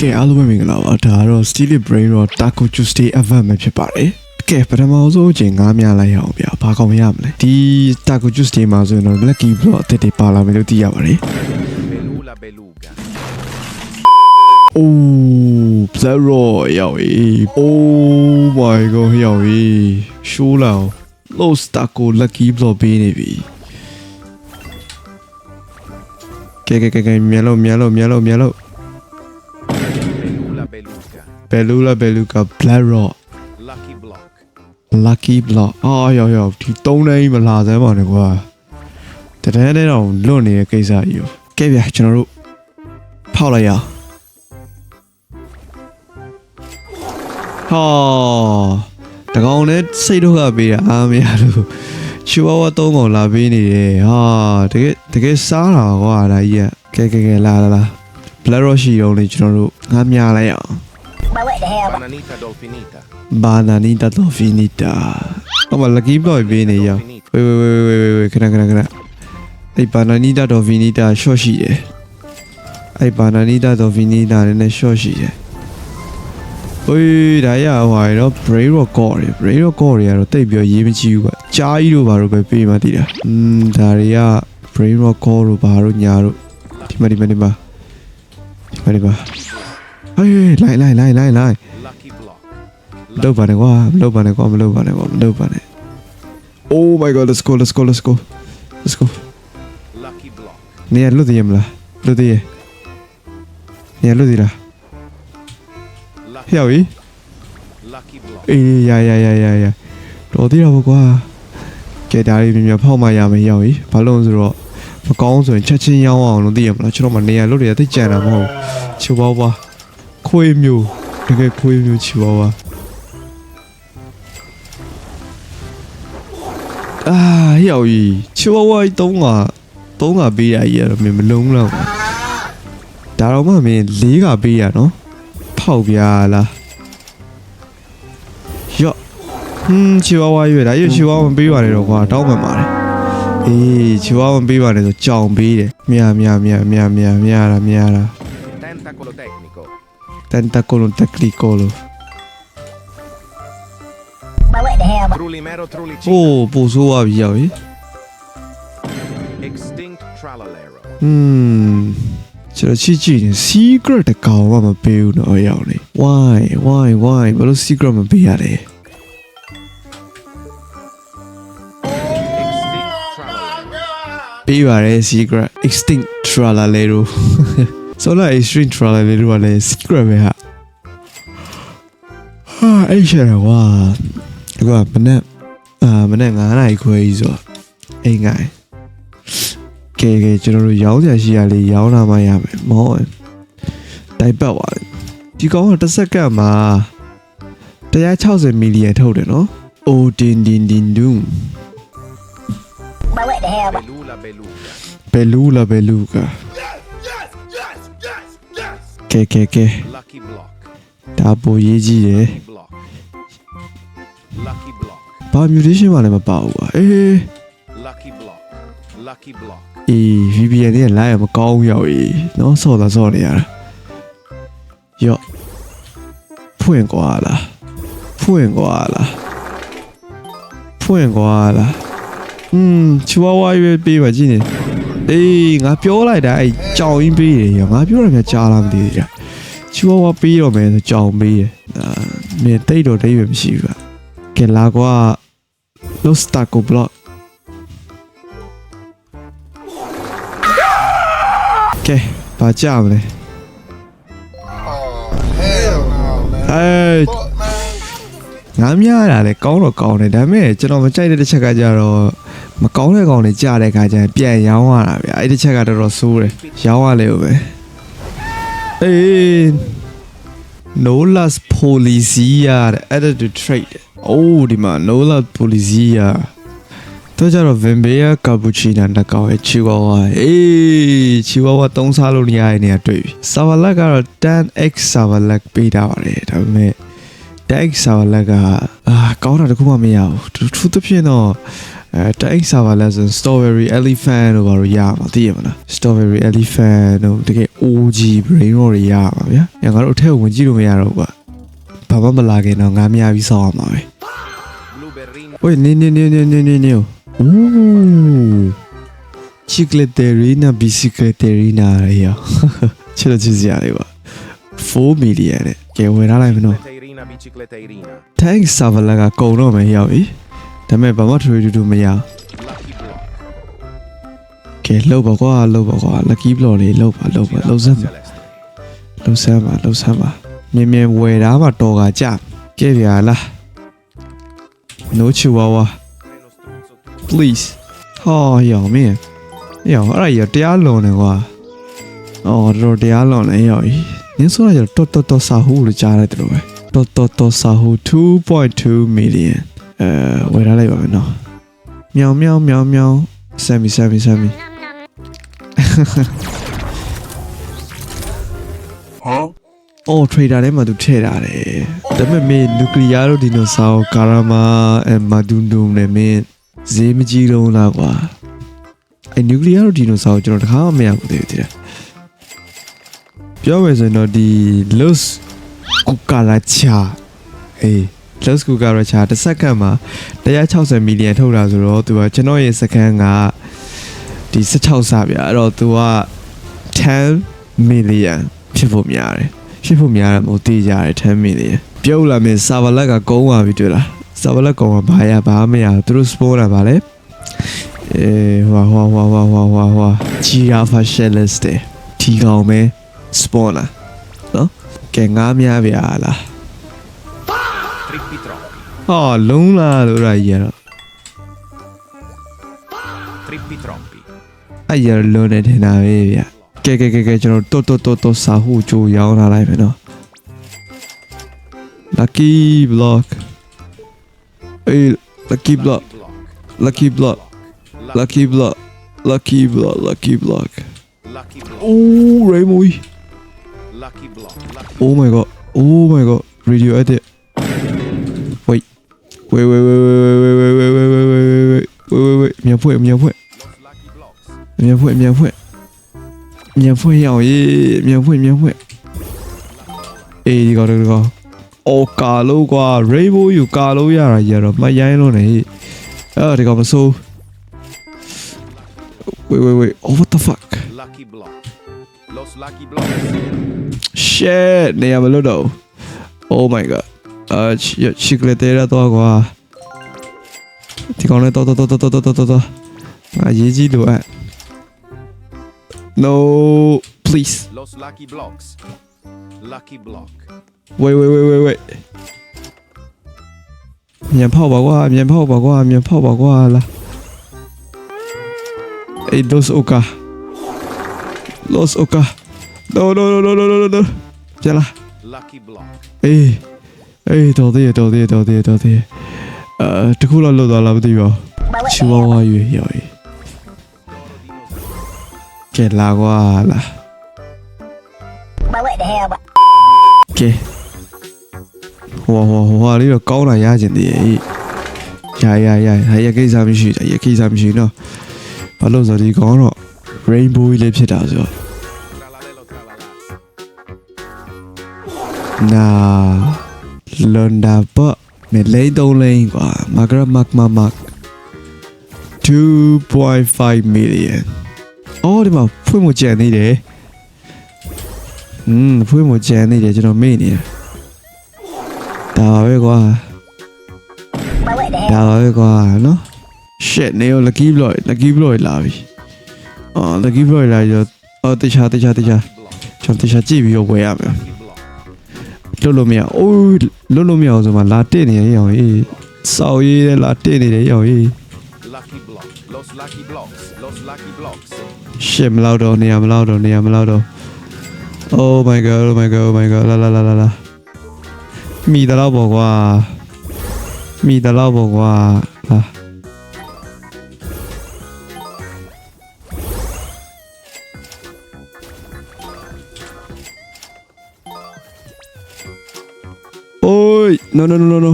ကဲအားလုံးပဲမင်္ဂလာပါဒါကတော့ Steely Brain တော့ Taco Tuesday event ပဲဖြစ်ပါတယ်ကဲပထမဆုံးအချိန်ငားများလိုက်ရအောင်ဗျာဘာကောင်ရမလဲဒီ Taco Tuesday မှာဆိုရင်တော့ Lucky Block အသစ်တွေပါလာမယ်လို့သိရပါတယ် Belula beluga. Oh Black Rock ရောက်ပြီ Oh my god ရောက်ပြီရှိုးလာအောင် Los Taco Lucky Block ပေးနေပြီကဲကဲကဲကဲမြန်လို့မြန်လို့မြန်လို့မြန်လို့ Belula beluga. ဘယ်လူးလားဘယ်လူးက Black Rock Lucky block. lucky block အော်ရောက်ရောက်ဒီ၃နိုင်မလာစမ်းပါနဲ့ကွာတဒန်းနဲ့တော့လွတ်နေတဲ့ကိစ္စကြီးကိုကဲဗျာကျွန်တော်တို့ဖောက်လိုက်ရအောင်ဟာတကောင်နဲ့စိတ်တော့ကပေးတာအားမရလို့ချူဝါဝါ၃ကောင်လာပေးနေတယ်ဟာတကယ်တကယ်စားတာကွာဒါကြီးကကဲကဲကဲလာလာလာ blood rush ရှိအောင်လေကျွန်တော်တို့ငါမြလိုက်ရအောင် But what the hell? Bananita dolfinita. Bananita Dolfinita ဟောမ lucky block ပေးနေရဝေးဝေးဝေးဝေးဝေးဝေးခဏခဏခဏအဲ့ Bananita Dolfinita short ရှိတယ်အဲ့ Bananita Dolfinita နဲ့လည်း short ရှိတယ်ဝေးဒါရဟိုရတော့ brain rock ကော့တယ် brain rock ကော့တွေကတော့တိတ်ပြီးရေးမကြည့်ဘူးကကြားကြီးတို့ဘာလို့ပဲပေးမှတည်တာอืมဒါတွေက brain rock ကော့တို့ဘာတို့ညာတို့ဒီမှာဒီမှာဒီမှာဒီမှာဒီမှာ ဟေးလိုက်လိုက်လိုက်လိုက်လိုက် Lucky block. မလုပ်ပါနဲ့ကွာမလုပ်ပါနဲ့ကွာမလုပ်ပါနဲ့ကွာမလုပ်ပါနဲ့ Oh my god let's go let's go let's go let's go Lucky block. နေရလွတ်သေးရမလားလွတ်သေးရနေရလွတ်သေးလား Lucky, ဟျောက်ကြီး lucky block. အေးရရရရရတော်သေးတော့ဘကွာကဲဒါလေးမြင်မြဖောက်မှရမယ်ဟျောက်ကြီးဘာလို့လဲဆိုတော့မကောင်းဆိုရင်ချက်ချင်းရောင်းအောင်လို့သိရမလားကျွန်တော်မနေရလွတ်ရသိကြံတာမဟုတ်ချူပါပါ ခွေးမျိုးတကယ်ခွေးမျိုးချူပါပါအာဟျောက်ကြီးချူပါပါတုံးကတုံးကပေးရကြီးရတော့မင်းမလုံးတော့ဘူးဒါတော့မှမင်းလေးကပေးရနော်ဖောက်ပြားလားယော့ဟွန်းချီဝါဝါရွေးတာရွေးချီဝါမပေးပါနဲ့တော့ကွာတောင်းပန်ပါတယ်အေးချီဝါမပေးပါနဲ့ဆိုကြောင်ပေးတယ်မြာမြာမြာမြာမြာမြာတာမြာတာ Tentacolo tecnico. တန်တကိုလုံးတက်ကလီကိုလုံး But what the hell? Trulimero trulicino. ဟိုးပို့ဆိုးသွားပြီရောက်ပြီ Extinct tralalero. ဟွန်းကျွန်တော်ချီကြည့်နေ secret တကောင်မှမပေးဘူးတော့ရောက်နေ why why why ဘာလို့ secret မပေးရလဲ Extinct tralalero. ပေးပါတယ် secret extinct tralalero ဆိုတော့ extinct tralalero ကလည်း secret ပဲဟာဟာအဲ့ရှာကွာဒီကမနေ့အာမနေ့9နာရီခွဲကြီးဆိုတော့အိမ်ငိုင်ကဲကဲကျွန်တော်တို့ရောင်းကြရှိရလေးရောင်းလာမှရမယ်မောတိုက်ပတ်ပါဒီကောင်ကတစ်စက္ကန့်မှာ160မီလီယံထုတ်တယ်နော်အိုတင်တင်တင်ဒူး But what the hell? Belula beluga. ဘယ်လူလာဘယ်လူကကဲကဲကဲ Lucky block. ဒါပိုရေးကြီးတယ် Lucky block. Lucky block. ဘာ mutation မှလည်းမပါဘူးကွာအေး Lucky block. Lucky block. အေး VPN နဲ့ live မကောင်းဘူးရောက်အေးနော်ဆော့တာဆော့နေရတာယော့ဖွင့်ကွာလားဖွင့်ကွာလားဖွင့်ကွာလားอืมချွာဝါရွေးပေးပါကြည့်နေ အေးငါပြောလိုက်တာအဲ့ကြောင်ရင်းပေးတယ်ရောငါပြောရမြကြားလားမသိဘူးကြာချွာဝါပေးတော့မယ်ဆိုကြောင်ပေးတယ်အာမင်းတိတ်တော့တိတ်ပဲမရှိဘူးကကဲလာကွာ Los Taco Block ကဲဘာကြမလဲ Hell no, man. အဲငါများတာလေကောင်းတော့ကောင်းတယ်ဒါပေမဲ့ကျွန်တော်မကြိုက်တဲ့တစ်ချက်ကကြတော့ မကောင်းတဲ့ကောင်တွေကြားတဲ့ခါကျရင်ပြန်ရောင်းရတာဗျအဲ့ဒီတစ်ချက်ကတော်တော်ဆိုးတယ်ရောင်းရလေဦးပဲအေး no less policia တဲ့ added to trade အိုးဒီမှာ no less policia တော့ကြတော့ Vimbea Cappuccino နဲ့ကောင်းရဲ့ချီဝါဝါအေးချီဝါဝါသုံးစားလို့နေရတဲ့နေရာတွေ့ပြီ Savalak ကတော့ 10x Savalak ပေးတာပါတယ်ဒါပေမဲ့တက်ဆာဝလက်ကအာကောင်းတာတခုမှမရဘူးသူသူသဖြင့်တော့ အဲတက်ဆာဝလက်ဆို strawberry elephant တို့ဘာလို့ရမှာသိရမလား strawberry elephant တို့တကယ် OG brain တို့တွေရမှာဗျာညငါတို့အထက်ကိုဝင်ကြည့်လို့မရတော့ဘူးကွာဘာမှမလာခင်တော့ငါမရပြီးစောင်းအောင်ပါပဲ Blueberry. ဝေးနေနေနေနေနေနေနေအိုး chicleterina bicicleterina ရေချစ်လို့ချစ်စရာလေးပါ4 million နဲ့ကဲဝယ်ထားလိုက်မနော် Bicicleteirina, bicicleteirina. tank server ကကုံတော့မယ်ရောက်ပြီ ဒါပေမဲ့ဘာမှထွေထူးထူးမရ Lucky block. ကဲလှုပ်ပါကွာလှုပ်ပါကွာ lucky block လေးလှုပ်ပါလှုပ်ပါလှုပ်စမ်းပါ Celeste. လှုပ်စမ်းပါလှုပ်စမ်းပါမြင်မြင်ဝယ်တာမှတော်ကကြကဲဗျာလား no chihuahua Meno struzzo tu. please ဟောရောင်မင်းရောင်အဲ့ဒါကြီးတရားလွန်နေကွာအော်တော်တရားလွန်နေရောင်ကြီးနင်းဆိုတာကျတော့တော်တော်တော်စာဟူလို့ကြားရတယ်လို့ပဲတော်တော်တော်စာဟူ2.2 million အဲဝယ်ထားလိုက်ပါမယ်နော်မြောင်မြောင်မြောင်မြောင်ဆမ်မီဆမ်မီဆမ်မီ အော် trader ထဲမှာသူထည့်ထားတယ်ဒါပေမဲ့မင်းနျူကလ িয়ার တို့ဒီနိုဆောင်းကာရာမာအဲမာဒူဒုံနဲ့မင်းဈေးမကြီးတော့လားကွာအဲနျူကလ িয়ার တို့ဒီနိုဆောင်းကျွန်တော်တခါမှမရဘူးသေးဘူးတဲ့ပြောမယ်ဆိုရင်တော့ဒီ Los Cucaracha အေး Los Cucaracha တစ်စက္ကန့်မှာ160မီလီယံထုတ်တာဆိုတော့သူကကျွန်တော်ရဲ့စကန်ကဒီ16စဗျာအဲ့တော့သူက10 million ဖြစ်ဖို့များတယ်ဖြစ်ဖို့များတယ်မဟုတ်သေးကြတယ်10 million ပြုတ်လာမယ်ဆာဗလက်ကကုန်းသွားပြီတွေ့လားဆာဗလက်ကုန်းကဘာရဘာမရသူတို့စပိုးတာဗာလဲအေးဟွာဟွာဟွာဟွာဟွာဟွာဟွာဂျီရာဖာရှယ်လစ်တေထီကောင်မဲစပိုးလာနော်ကဲငားများဗျာလား Trippi troppi. ဟောလုံးလာလို့ရကြီးရတော့ Trippi troppi. အဲ့ရလုံးနေတင်တာပဲဗျကဲကဲကဲကဲကျွန်တော်တော်တော်တော်တော်စာဟုကြိုးရောင်းထားလိုက်မယ်နော် lucky block အေး lucky block Lucky block. lucky block lucky block lucky block lucky block Lucky block. oh rainbow Lucky block. Lucky oh my god oh my god radio edit wait wait wait wait wait wait wait wait wait wait wait wait wait wait wait မြန်ဖွင့်မြန်ဖွင့် Los lucky blocks. မြန်ဖွင့်မြန်ဖွင့်မြန်ဖွင့်ရအောင်ရေးမြန်ဖွင့်မြန်ဖွင့်အေးဒီကောင်ဒီကောင်အော်ကာလို့ကွာ rainbow ယူကာလို့ရတာကြီးတော့မရိုင်းလို့နေအဲ့ဒီကောင်မဆိုး wait wait wait oh what the fuck Lucky block. Los lucky blocks. shit နေရာမလို့တော့ oh my god အာချီကလက်တေရတော့ကွာဒီကောင်လည်းတော့တော့တော့တော့တော့တော့တော့အရေးကြီးလို့အဲ့ no please Los lucky blocks. Lucky block. wait wait wait wait wait မြန်ဖောက်ပါကွာမြန်ဖောက်ပါကွာမြန်ဖောက်ပါကွာလာအေး dos oka los oka no no no no no no no no ကျလာ Lucky block. အေး အေးတော်သေးရတော်သေးရတော်သေးရတော်သေးရအဲတခုလောက်လွတ်သွားလားမသိပါဘူး Bà quẹt ချီဝါဝါရွေရောက်ရေကဲလာကွာလာ Bà quẹt the hell bà ကဲဟိုဟိုဟိုဟာလေးတော့ကောင်းတာရကျင်သေးရဲ့ရရရဟာရကိစ္စမရှိတာရကိစ္စမရှိနော်ဘာလို့ဆိုဒီကောင်းတော့ rainbow လေးဖြစ်တာဆိုတော့ Tralalelo tralala. နာ လွန်ဒါပေါ့မလိန်သုံးလိန်ကွာမဂရမတ်မမတ်2.5 million အော်ဒီမှာဖွင့်မကြံနေတယ်อืมဖွင့်မကြံနေတယ်ကျွန်တော်မေ့နေတယ်ဒါပါပဲကွာ Bà quẹt the ဒါ hell ပါပဲကွာနော် shit နေရော lucky block lucky block လာပြီအော် lucky block လာရောအော်တခြားတခြားတခြား Lucky block. ကျွန်တော်တခြားကြည့်ပြီးတော့ဝယ်ရမယ် Lucky block. လွတ်လို့မရအိုးလွတ်လို့မရအောင်ဆိုမှလာတက်နေရရအောင်အေးစောက်ရေးတဲ့လာတက်နေတယ်ရအောင်အေး Lucky block. Los lucky blocks. Los lucky blocks. ရှစ်မလောက်တော့နေရမလောက်တော့နေရမလောက်တော့ Oh my god oh my god oh my god လာလာလာလာလာမိတလောက်ပေါ့ကွာမိတလောက်ပေါ့ကွာလာ no no no no no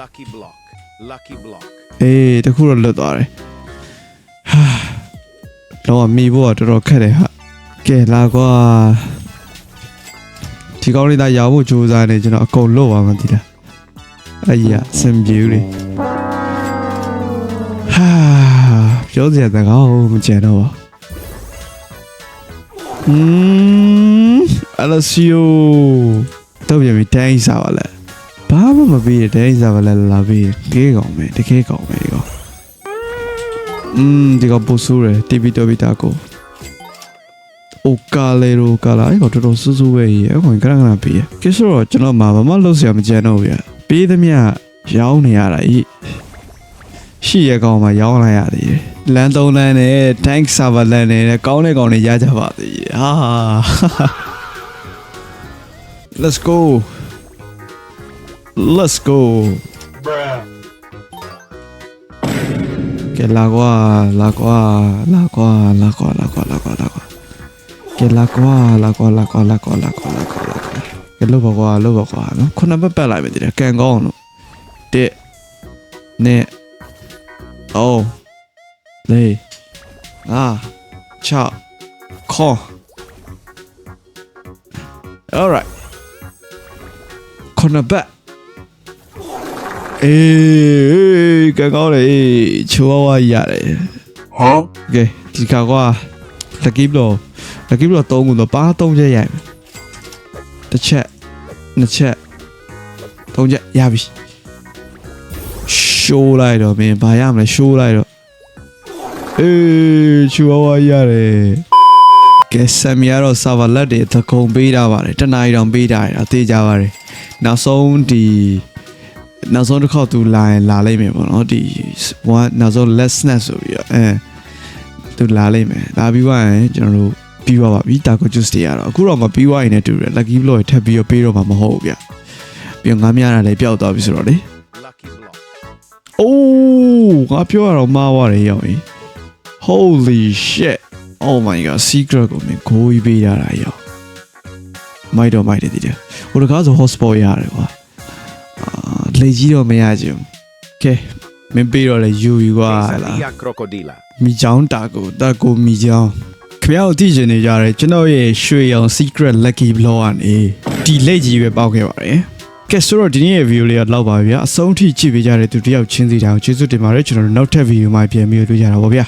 Lucky block. Lucky block. အေးတခုတော့လွတ်သွားတယ်ဟာတော့မိဖို့ကတော်တော်ခက်တယ်ဟာကဲလာကွာဒီကောင်းလေးသားရဖို့ကြိုးစားနေကျွန်တော်အကုန်လွတ်သွားမှသိလားအဲ့ရစင်ပြူးလေးဟာပြောစရာတကောင်းမကြံတော့ပါอืมအလစီယိုတော့ပြန်ပြီးတိုင်းစားပါလား ဘာမှမပြီးတဲ့ဒိုင်းစားပါလဲလာပြီးတကယ်ကောင်းမယ်တကယ်ကောင်းမယ်ဒီကောอืมဒီကောပို့ဆိုးတယ်တီဗီတော်ဗီတာကိုအိုကာလေရိုကာလာအဲ့ကောတော်တော်စူးစူးပဲကြီးအဲ့ကောကရကရပြီးရကဲဆိုတော့ကျွန်တော်မှာဘာမှလုပ်စရာမကြံတော့ဘူးရပြီးသမျှရောင်းနေရတာဤရှိရကောင်မှာရောင်းလိုက်ရသေးတယ်လမ်းသုံးလမ်းနဲ့ tank server လမ်းနဲ့ကောင်းတဲ့ကောင်တွေရကြပါသေးတယ်ဟာ let's go Let's go. Que la gua, la gua, la gua, la gua, la gua, la gua, la gua. Que la gua, la gua, la gua, la gua, la gua, la gua, la gua. Que lo ba gua, lo ba gua နော်ခုနဘက်ပတ်လိုက်မယ်တည်းကန်ကောင်းလို့တစ်နဲ့အိုးလေးအာချောက်ခေါ် All right ခုနဘက် အေးကကောင်းလေချိုးဝါးရတယ်ဟောကဲဒီကကွာလက်ကီဘလောလက်ကီဘလော၃ခုတော့ပါ၃ချက်ရိုက်မယ်တစ်ချက်နှစ်ချက်သုံးချက်ရပြီရှိုးလိုက်တော့မင်းဘာရမလဲရှိုးလိုက်တော့အေးချိုးဝါးရတယ်ကဲဆမ်မီကတော့ဆာဗာလက်တွေသကုံပေးတာပါတယ်တနားရီတောင်ပေးတာရအသေးကြပါတယ်နောက်ဆုံးဒီ နောက်ဆုံးတစ်ခေါက်သူလာရင်လာလိုက်မယ်ပေါ့နော်ဒီ one နောက်ဆုံး less snap ဆိုပြီးတော့အဲသူလာလိုက်မယ်လာပြီးသွားရင်ကျွန်တော်တို့ပြီးသွားပါပြီ taco juice တွေကတော့အခုတော့မပြီးသွားရင်လည်းတူတယ် lucky block ထပ်ပြီးတော့ပေးတော့မှာမဟုတ်ဘူးဗျပြီးတော့ငါးများတာလည်းပျောက်သွားပြီဆိုတော့လေ Lucky block. အိုးငါပြောရတော့မှားသွားတယ်ရောက်ရင် holy shit oh my god secret ကိုမင်းကိုကြီးပေးရတာရောက်မိုက်တော့မိုက်တယ်ဒီတဲ့ဟိုတကားဆို hotspot ရတယ်ကွာအာ လေကြီးတော့မရချင်ဘူးကဲမင်းပေးတော့လေယူယူကွာလား Quesadilla crocodila. မိချောင်းတာကိုတာကိုမိချောင်းခင်ဗျားတို့သိချင်နေကြတယ်ကျွန်တော်ရဲ့ရွှေရောင် secret lucky block ကနေဒီလက်ကြီးပဲပေါက်ခဲ့ပါတယ်ကဲဆိုတော့ဒီနေ့ရဲ့ video လေးကတော့ပါပြီဗျာအဆုံးထိကြည့်ပေးကြတဲ့သူတယောက်ချင်းစီတိုင်းကိုကျေးဇူးတင်ပါတယ်ကျွန်တော်တို့နောက်ထပ် video မှာပြန်ပြီးတွေ့ကြတာပါဗျာ